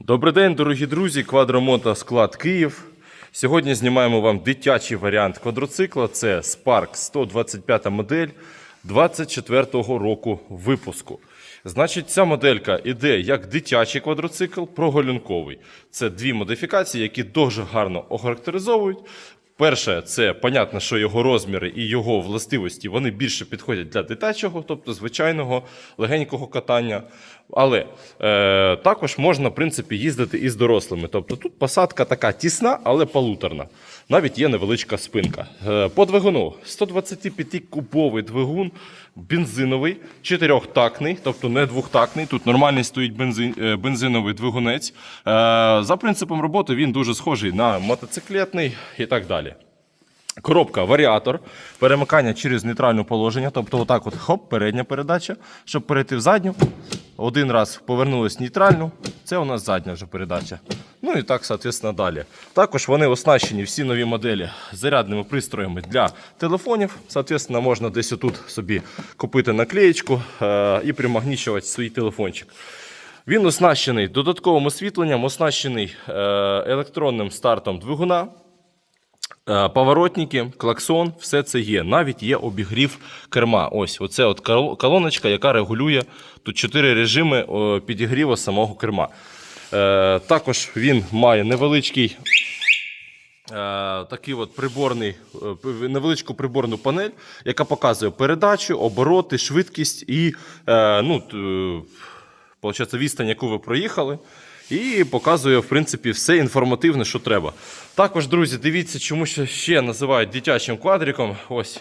Добрий день, дорогі друзі, квадромото склад Київ. Сьогодні знімаємо вам дитячий варіант квадроцикла. Це Spark 125 модель 24-го року випуску. Значить, ця моделька іде як дитячий квадроцикл, прогулянковий. Це дві модифікації, які дуже гарно охарактеризовують. Перше, це понятно, що його розміри і його властивості вони більше підходять для дитячого, тобто звичайного легенького катання. Але е, також можна, в принципі, їздити і з дорослими. Тобто тут посадка така тісна, але полуторна. Навіть є невеличка спинка. Е, по двигуну 125-кубовий двигун, бензиновий, чотирьохтактний, тобто не двохтактний. Тут нормальний стоїть бензин, е, бензиновий двигунець. Е, за принципом роботи він дуже схожий на мотоциклетний і так далі. Коробка варіатор, перемикання через нейтральне положення, тобто отак от хоп, передня передача, щоб перейти в задню. Один раз повернулись нейтральну, це у нас задня вже передача. Ну і так, соответственно, далі. Також вони оснащені всі нові моделі зарядними пристроями для телефонів. Соответственно, можна десь отут собі купити наклеєчку е- і примагнічувати свій телефончик. Він оснащений додатковим освітленням, оснащений е- електронним стартом двигуна. Е, Поворотники, клаксон, все це є. Навіть є обігрів керма. Ось оце от колоночка, яка регулює тут чотири режими підігріву самого керма. Е, також він має невеличкий. е, Такий от приборний, е, невеличку приборну панель, яка показує передачу, обороти, швидкість і ну, відстань, яку ви проїхали, і показує, в принципі, все інформативне, що треба. Також, друзі, дивіться, чому ще, називають дитячим квадриком. Ось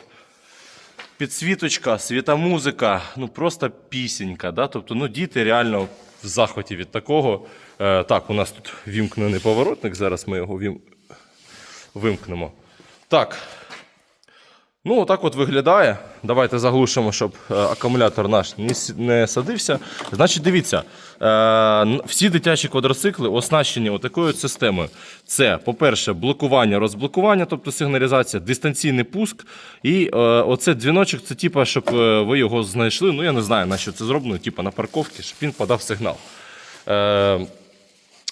підсвіточка, світомузика, ну просто пісенька. Да? Тобто, ну, діти реально в захваті від такого. Е, так, у нас тут вімкнений поворотник, зараз ми його вим... вимкнемо. Так, Ну, отак от виглядає. Давайте заглушимо, щоб е, акумулятор наш не, садився. Значить, дивіться, е, всі дитячі квадроцикли оснащені отакою системою. Це, по-перше, блокування, розблокування, тобто сигналізація, дистанційний пуск. І е, оце дзвіночок, це типа, щоб ви його знайшли. Ну, я не знаю, на що це зроблено, типа на парковці, щоб він подав сигнал.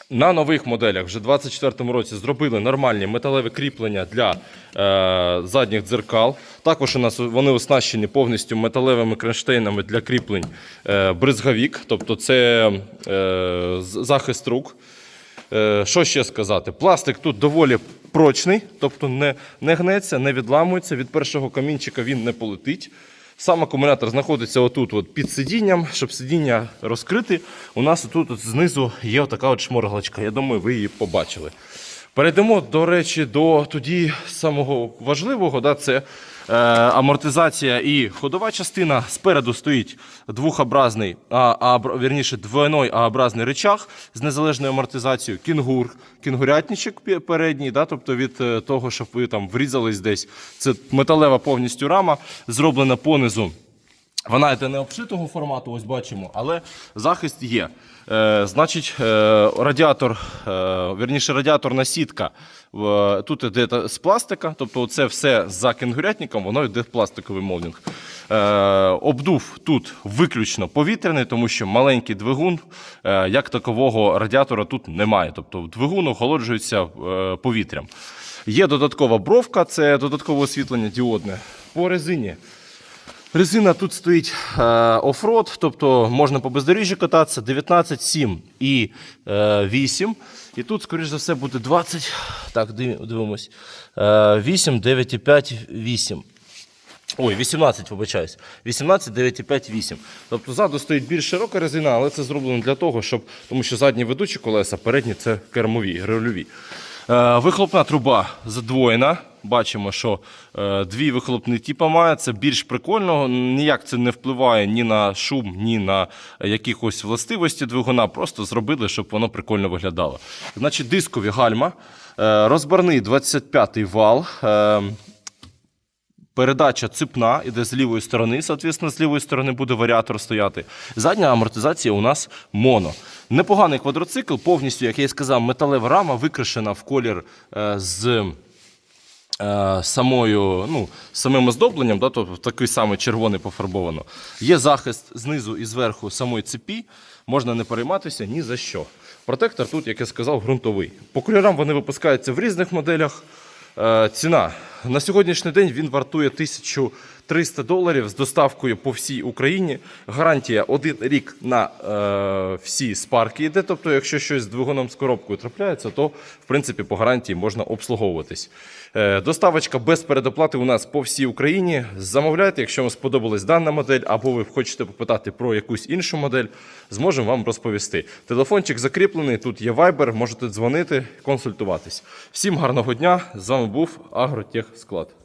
На нових моделях вже в 2024 році зробили нормальні металеві кріплення для е, задніх дзеркал. Також у нас вони оснащені повністю металевими кронштейнами для кріплень е, бризговік, тобто це е, захист рук. Е, що ще сказати? Пластик тут доволі прочний, тобто не, не гнеться, не відламується. Від першого камінчика він не полетить. Сам акумулятор знаходиться отут от під сидінням. Щоб сидіння розкрити, у нас тут от знизу є така от шморгалочка. Я думаю, ви її побачили. Перейдемо, до речі, до тоді самого важливого, да, це амортизація і ходова частина. Спереду стоїть двохобразний, а, а вірніше, двойной А-образний речах з незалежною амортизацією, кінгур, кінгурятничок передній, да, тобто від е, того, щоб ви там врізались десь. Це металева повністю рама, зроблена понизу. Вона йде не обшитого формату, ось бачимо, але захист є. Е, значить, е, радіатор, е, вірніше, радіаторна сітка тут йде з пластика, тобто це все за кенгурятником, воно йде в пластиковий молдинг. Обдув тут виключно повітряний, тому що маленький двигун, як такового радіатора тут немає. Тобто двигун охолоджується повітрям. Є додаткова бровка, це додаткове освітлення діодне по резині. Резина тут стоїть е, оффроад, тобто можна по бездоріжжю кататися 19, 7 і е, 8. І тут, скоріш за все, буде 20. Так, дивимось. Е, 8, 9,5, 8. Ой, 18, вибачаюсь. 18, 9,5, 8. Тобто ззаду стоїть більш широка резина, але це зроблено для того, щоб. Тому що задні ведучі колеса, передні це кермові, рульові. Е, вихлопна труба задвоєна. Бачимо, що е, дві вихлопні типи має. Це більш прикольно. Ніяк це не впливає ні на шум, ні на якихось властивості двигуна. Просто зробили, щоб воно прикольно виглядало. Значить, дискові гальма, е, розбарний 25-й вал. Е, Передача цепна іде з лівої сторони, соответственно, з лівої сторони буде варіатор стояти. Задня амортизація у нас моно. Непоганий квадроцикл, повністю, як я і сказав, металева рама викрашена в колір з самою, ну, самим оздобленням, да, тобто такий самий червоний пофарбовано. Є захист знизу і зверху самої цепі. можна не перейматися ні за що. Протектор тут, як я сказав, ґрунтовий. По кольорам вони випускаються в різних моделях. Е, ціна на сьогоднішній день він вартує 1300 доларів з доставкою по всій Україні. Гарантія один рік на е, всі спарки йде. Тобто, якщо щось з двигуном з коробкою трапляється, то в принципі по гарантії можна обслуговуватись. Е, доставочка без передоплати у нас по всій Україні. Замовляйте, якщо вам сподобалась дана модель, або ви хочете попитати про якусь іншу модель, зможемо вам розповісти. Телефончик закріплений, тут є Viber, можете дзвонити, консультуватись. Всім гарного дня! З вами був Агротех Склад.